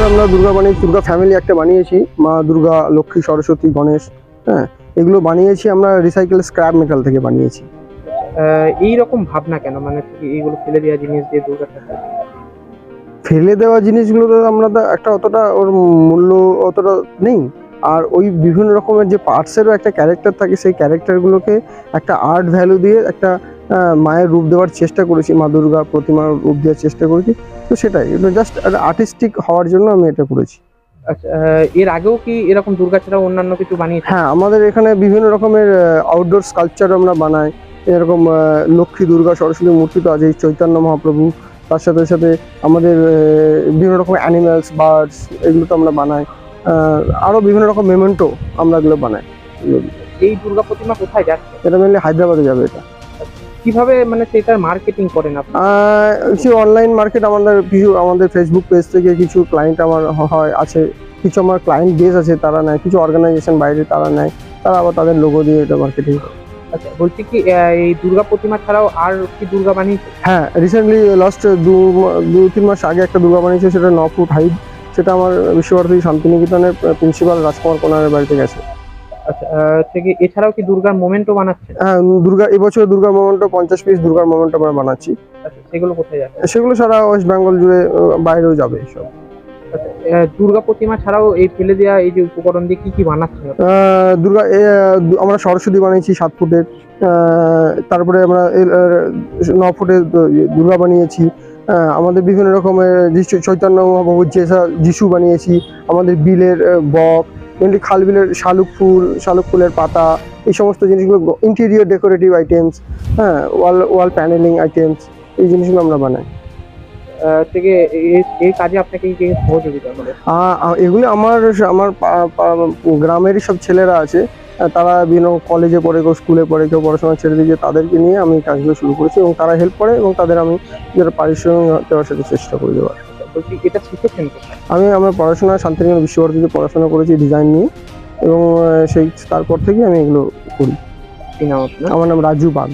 বছর আমরা দুর্গা বানিয়ে দুর্গা ফ্যামিলি একটা বানিয়েছি। মা দুর্গা লক্ষ্মী সরস্বতী গণেশ হ্যাঁ এগুলো বানিয়েছি আমরা রিসাইকেল স্ক্র্যাপ মেটাল থেকে বানিয়েছি। এই রকম ভাবনা কেন? মানে এইগুলো ফেলে দেওয়া জিনিস দিয়ে দুর্গা ফেলে দেওয়া জিনিসগুলো তো আমরা একটা অতটা ওর মূল্য অতটা নেই। আর ওই বিভিন্ন রকমের যে পার্টসেরও একটা ক্যারেক্টার থাকে সেই ক্যারেক্টারগুলোকে একটা আর্ট ভ্যালু দিয়ে একটা মায়ের রূপ দেওয়ার চেষ্টা করেছি মা দুর্গা প্রতিমার রূপ দেওয়ার চেষ্টা করেছি। তো সেটাই জাস্ট আর্টিস্টিক হওয়ার জন্য আমি এটা করেছি। আচ্ছা এর আগেও কি এরকম দুর্গা ছাড়া অন্যান্য কিছু বানিয়েছে হ্যাঁ আমাদের এখানে বিভিন্ন রকমের আউটডোর স্কাল্পচার আমরা বানাই। এরকম লক্ষ্মী দুর্গা সরস্বতী মূর্তি তো আছে চৈতন্য মহাপ্রভু তার সাথে সাথে আমাদের বিভিন্ন রকম অ্যানিমেলস বার্ডস এগুলো তো আমরা বানাই। আরও বিভিন্ন রকম মেমেন্টো আমরা এগুলো বানাই। এই দুর্গা প্রতিমা কোথায় যাচ্ছে? এটা মেনলি হায়দ্রাবাদে যাবে এটা। কীভাবে মানে সেটার মার্কেটিং করেন আপনি? কিছু অনলাইন মার্কেট আমাদের কিছু আমাদের ফেসবুক পেজ থেকে কিছু ক্লায়েন্ট আমার হয় আছে। কিছু আমার ক্লায়েন্ট বেস আছে তারা নেয়। কিছু অর্গানাইজেশন বাইরে তারা নেয়। তারা আবার তাদের লোগো দিয়ে এটা মার্কেটিং আচ্ছা বলছি কি এই দুর্গা প্রতিমা ছাড়াও আর কি দুর্গা বানিয়েছে? হ্যাঁ রিসেন্টলি লাস্ট দু দু তিন মাস আগে একটা দুর্গা বানিয়েছে সেটা ন ফুট হাইট। সেটা আমার বিশ্বভারতী শান্তিনিকেতনের প্রিন্সিপাল রাজকুমার কোনারের বাড়িতে গেছে। আচ্ছা থেকে এছাড়াও কি দুর্গার মোমেন্টও বানাচ্ছে হ্যাঁ দুর্গা এবছর দুর্গার মোমেন্টও পঞ্চাশ পিস দুর্গার মোমেন্ট আমরা বানাচ্ছি। আচ্ছা সেগুলো কোথায় যাচ্ছে? সেগুলো সারা ওয়েস্ট বেঙ্গল জুড়ে বাইরেও যাবে সব। আচ্ছা দুর্গা প্রতিমা ছাড়াও এই ফেলে দেওয়া এই যে উপকরণ দিয়ে কি কি বানাচ্ছেন দুর্গা আমরা সরস্বতী বানিয়েছি সাত ফুটের তারপরে আমরা ন ফুটের দুর্গা বানিয়েছি। আমাদের বিভিন্ন রকমের চৈতন্য মহাপ্রভুর যে যিশু বানিয়েছি। আমাদের বিলের বক মেনলি খাল বিলের শালুক ফুল শালুক ফুলের পাতা এই সমস্ত জিনিসগুলো ইন্টেরিয়র ডেকোরেটিভ আইটেমস হ্যাঁ ওয়াল ওয়াল প্যানেলিং আইটেমস এই জিনিসগুলো আমরা বানাই। থেকে এই- কাজে আপনাকে কি সহযোগিতা এগুলি আমার আমার গ্রামেরই সব ছেলেরা আছে। তারা বিভিন্ন কলেজে পড়ে কেউ স্কুলে পড়ে কেউ পড়াশোনা ছেড়ে দিয়ে তাদেরকে নিয়ে আমি কাজগুলো শুরু করেছি এবং তারা হেল্প করে এবং তাদের আমি পারিশ্রমিক দেওয়ার সাথে চেষ্টা করে দেওয়ার বলছি এটা শিখেছেন কোথায় আমি আমার পড়াশোনা শান্তিনিকেতন বিশ্বভারতীতে পড়াশোনা করেছি ডিজাইন নিয়ে এবং সেই তারপর থেকে আমি এগুলো করি। আমার নাম রাজু বাগ